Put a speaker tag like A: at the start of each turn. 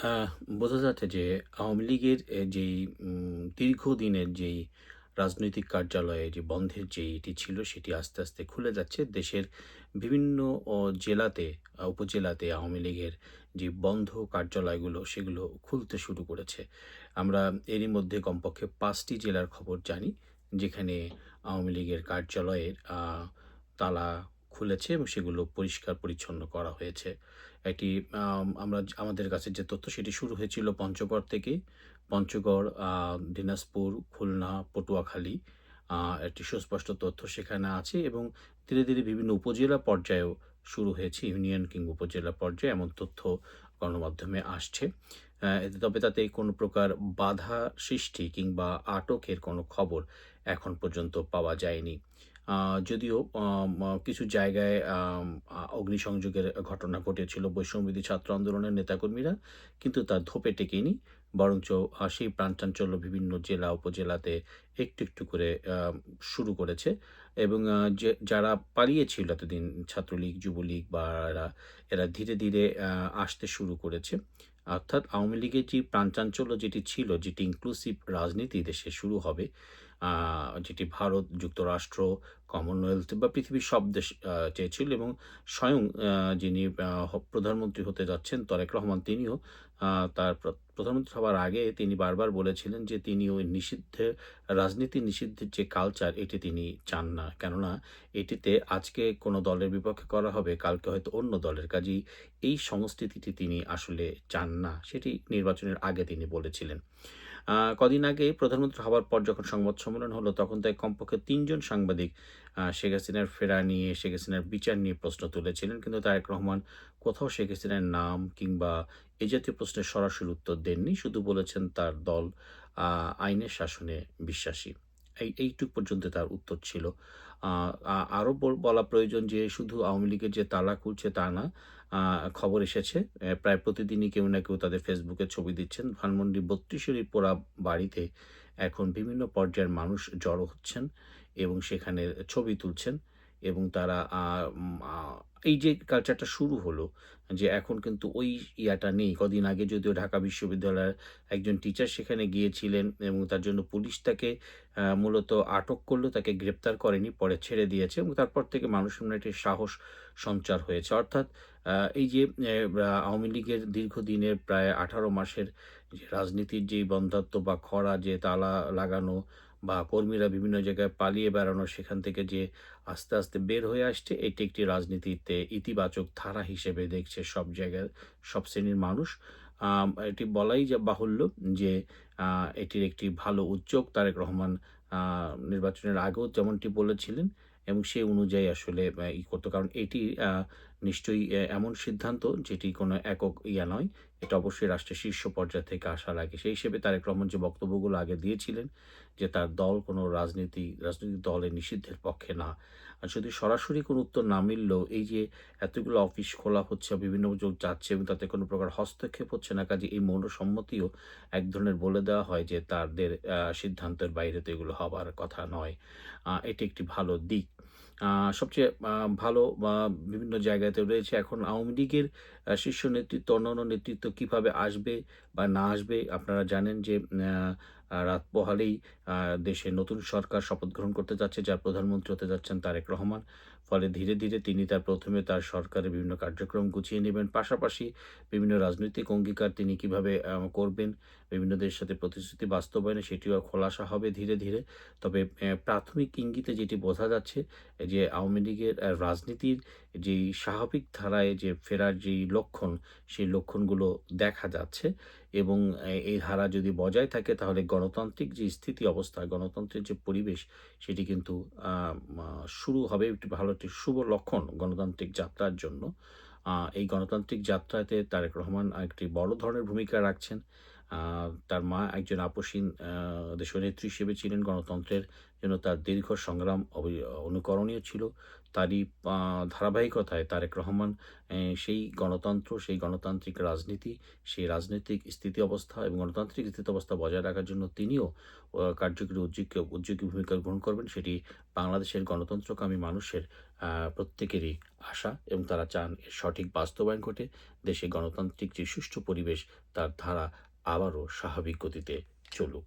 A: আহ, বোঝা যাচ্ছে যে আওয়ামী লীগের যেই দীর্ঘদিনের যেই রাজনৈতিক কার্যালয়ে যে বন্ধের যে এটি ছিল সেটি আস্তে আস্তে খুলে যাচ্ছে। দেশের বিভিন্ন জেলাতে উপজেলাতে আওয়ামী লীগের যে বন্ধ কার্যালয়গুলো সেগুলো খুলতে শুরু করেছে। আমরা এরই মধ্যে কমপক্ষে পাঁচটি জেলার খবর জানি যেখানে আওয়ামী লীগের কার্যালয়ের তালা খুলেছে এবং সেগুলো পরিষ্কার পরিচ্ছন্ন করা হয়েছে। একটি আমরা আমাদের কাছে যে তথ্য সেটি শুরু হয়েছিল পঞ্চগড় থেকে। পঞ্চগড় দিনাজপুর, খুলনা, পটুয়াখালী একটি সুস্পষ্ট তথ্য সেখানে আছে এবং ধীরে ধীরে বিভিন্ন উপজেলা পর্যায়েও শুরু হয়েছে। ইউনিয়ন কিংবা উপজেলা পর্যায়ে এমন তথ্য গণমাধ্যমে আসছে। তবে তাতে কোনো প্রকার বাধা সৃষ্টি কিংবা আটকের কোনো খবর এখন পর্যন্ত পাওয়া যায়নি। যদিও কিছু জায়গায় অগ্নিসংযোগের ঘটনা ঘটেছিল, বৈষম্যবিধি ছাত্র আন্দোলনের নেতাকর্মীরা, কিন্তু তা ধোপে টেকেনি, বরঞ্চ সেই প্রাণচাঞ্চল্য বিভিন্ন জেলা উপজেলাতে একটু একটু করে শুরু করেছে এবং যে, যারা পালিয়েছিল এতদিন ছাত্রলীগ, যুবলীগ বা এরা এরা ধীরে ধীরে আসতে শুরু করেছে। অর্থাৎ আওয়ামী লীগের যে প্রাণচাঞ্চল্য যেটি ছিল, যেটি ইনক্লুসিভ রাজনীতি দেশে শুরু হবে যেটি ভারত, যুক্তরাষ্ট্র কমনওয়েলথ বা পৃথিবীর সব দেশ চেয়েছিল এবং স্বয়ং যিনি প্রধানমন্ত্রী হতে যাচ্ছেন তারেক রহমান, তিনিও তার প্রধানমন্ত্রী হওয়ার আগে তিনি বারবার বলেছিলেন যে তিনি ওই নিষিদ্ধ, রাজনীতি নিষিদ্ধের যে কালচার এটি তিনি চান না। কেননা এটিতে আজকে কোনো দলের বিপক্ষে করা হবে, কালকে হয়তো অন্য দলের। কাজেই এই সংস্কৃতিটি তিনি আসলে চান না, সেটি নির্বাচনের আগে তিনি বলেছিলেন। কদিন আগে প্রধানমন্ত্রী হওয়ার পর যখন সংবাদ সম্মেলন হলো, তখন তাই কমপক্ষে তিনজন সাংবাদিক শেখ হাসিনার ফেরা নিয়ে, শেখ হাসিনার বিচার নিয়ে প্রশ্ন তুলেছিলেন। কিন্তু তারেক রহমান কোথাও শেখ হাসিনার নাম কিংবা এই জাতীয় প্রশ্নের সরাসরি উত্তর দেননি, শুধু বলেছেন তার দল আইনের শাসনে বিশ্বাসী। এই, এইটুক পর্যন্ত তার উত্তর ছিল। আরও বলা প্রয়োজন যে শুধু আওয়ামী লীগের যে তালা খুলছে তা না খবর এসেছে প্রায় প্রতিদিনই কেউ না কেউ তাদের ফেসবুকে ছবি দিচ্ছেন। ধানমন্ডি বত্রিশেরই পোড়া বাড়িতে এখন বিভিন্ন পর্যায়ের মানুষ জড়ো হচ্ছেন এবং সেখানে ছবি তুলছেন। এবং তারা এই যে কালচারটা শুরু হলো যে এখন কিন্তু ওই ইয়াটা নেই। কদিন আগে যদিও ঢাকা বিশ্ববিদ্যালয়ের একজন টিচার সেখানে গিয়েছিলেন এবং তার জন্য পুলিশ তাকে মূলত আটক করল, তাকে গ্রেপ্তার করেনি, পরে ছেড়ে দিয়েছে এবং তারপর থেকে মানুষের মনে একটি সাহস সঞ্চার হয়েছে। অর্থাৎ এই যে আওয়ামী লীগের দীর্ঘদিনের প্রায় আঠারো মাসের যে রাজনীতির যে বন্ধাত্ব বা খরা, যে তালা লাগানো বা কর্মীরা বিভিন্ন জায়গায় পালিয়ে বেড়ানো, সেখান থেকে যে আস্তে আস্তে বের হয়ে আসছে, এটি একটি রাজনীতিতে ইতিবাচক ধারা হিসেবে দেখছে সব জায়গার সব শ্রেণির মানুষ। এটি বলাই যা বাহুল্য যে এটির একটি ভালো উদ্যোগ তারেক রহমান নির্বাচনের আগেও যেমনটি বলেছিলেন এবং সেই অনুযায়ী আসলে ই করতো। কারণ এটি নিশ্চয়ই এমন সিদ্ধান্ত যেটি কোনো একক ইয়া নয়। এটা অবশ্যই রাষ্ট্রের শীর্ষ পর্যায় থেকে আসার আগে। সেই হিসেবে তারেক রহমান যে বক্তব্যগুলো আগে দিয়েছিলেন যে তার দল কোনো রাজনীতি, রাজনৈতিক দলের নিষিদ্ধের পক্ষে না। আর যদি সরাসরি কোনো উত্তর না মিললেও এই যে এতগুলো অফিস খোলা হচ্ছে, বিভিন্ন যোগ যাচ্ছে এবং তাতে কোনো প্রকার হস্তক্ষেপ হচ্ছে না, কাজে এই মৌন সম্মতিও এক ধরনের বলে দেওয়া হয় যে তাদের সিদ্ধান্তের বাইরে তো এগুলো হবার কথা নয়। এটি একটি ভালো দিক। সবচেয়ে ভালো বা বিভিন্ন জায়গাতে রয়েছে। এখন আওয়ামী লীগের শীর্ষ নেতৃত্ব, অন্যান্য নেতৃত্ব কীভাবে আসবে বা না আসবে, আপনারা জানেন যে রাত পোহালেই দেশে নতুন সরকার শপথ গ্রহণ করতে যাচ্ছে, যার প্রধানমন্ত্রী হতে যাচ্ছেন তারেক রহমান। ফলে ধীরে ধীরে তিনি তার প্রথমে তার সরকারের বিভিন্ন কার্যক্রম গুছিয়ে নেবেন। পাশাপাশি বিভিন্ন রাজনৈতিক অঙ্গীকার তিনি কীভাবে করবেন, বিভিন্নদের সাথে প্রতিশ্রুতি বাস্তবায়নে সেটিও খোলাসা হবে ধীরে ধীরে। তবে প্রাথমিক ইঙ্গিতে যেটি বোঝা যাচ্ছে, যে আওয়ামী লীগের রাজনীতির যেই স্বাভাবিক ধারায় যে ফেরার যেই লক্ষণ, সেই লক্ষণগুলো দেখা যাচ্ছে। এবং এই ধারা যদি বজায় থাকে, তাহলে গণতান্ত্রিক যে স্থিতি অবস্থা গণতন্ত্রের যে পরিবেশ, সেটি কিন্তু শুরু হবে একটি ভালো একটি শুভ লক্ষণ গণতান্ত্রিক যাত্রার জন্য। এই গণতান্ত্রিক যাত্রাতে তারেক রহমান একটি বড় ধরনের ভূমিকা রাখছেন। তার মা একজন আপসীন দেশনেত্রী হিসেবে ছিলেন। গণতন্ত্রের জন্য তার দীর্ঘ সংগ্রাম অনুকরণীয় ছিল। তারই ধারাবাহিকতায় তারেক রহমান সেই গণতন্ত্র, সেই গণতান্ত্রিক রাজনীতি, সেই রাজনৈতিক স্থিতি অবস্থা এবং গণতান্ত্রিক স্থিতি অবস্থা বজায় রাখার জন্য তিনিও কার্যকরী উদ্যোগী উদ্যোগী ভূমিকা গ্রহণ করবেন। সেটি বাংলাদেশের গণতন্ত্রকামী মানুষের প্রত্যেকেরই আশা এবং তারা চান সঠিক বাস্তবায়ন ঘটে। দেশে গণতান্ত্রিক যে সুষ্ঠু পরিবেশ, তার ধারা আবারও স্বাভাবিক গতিতে চলুক।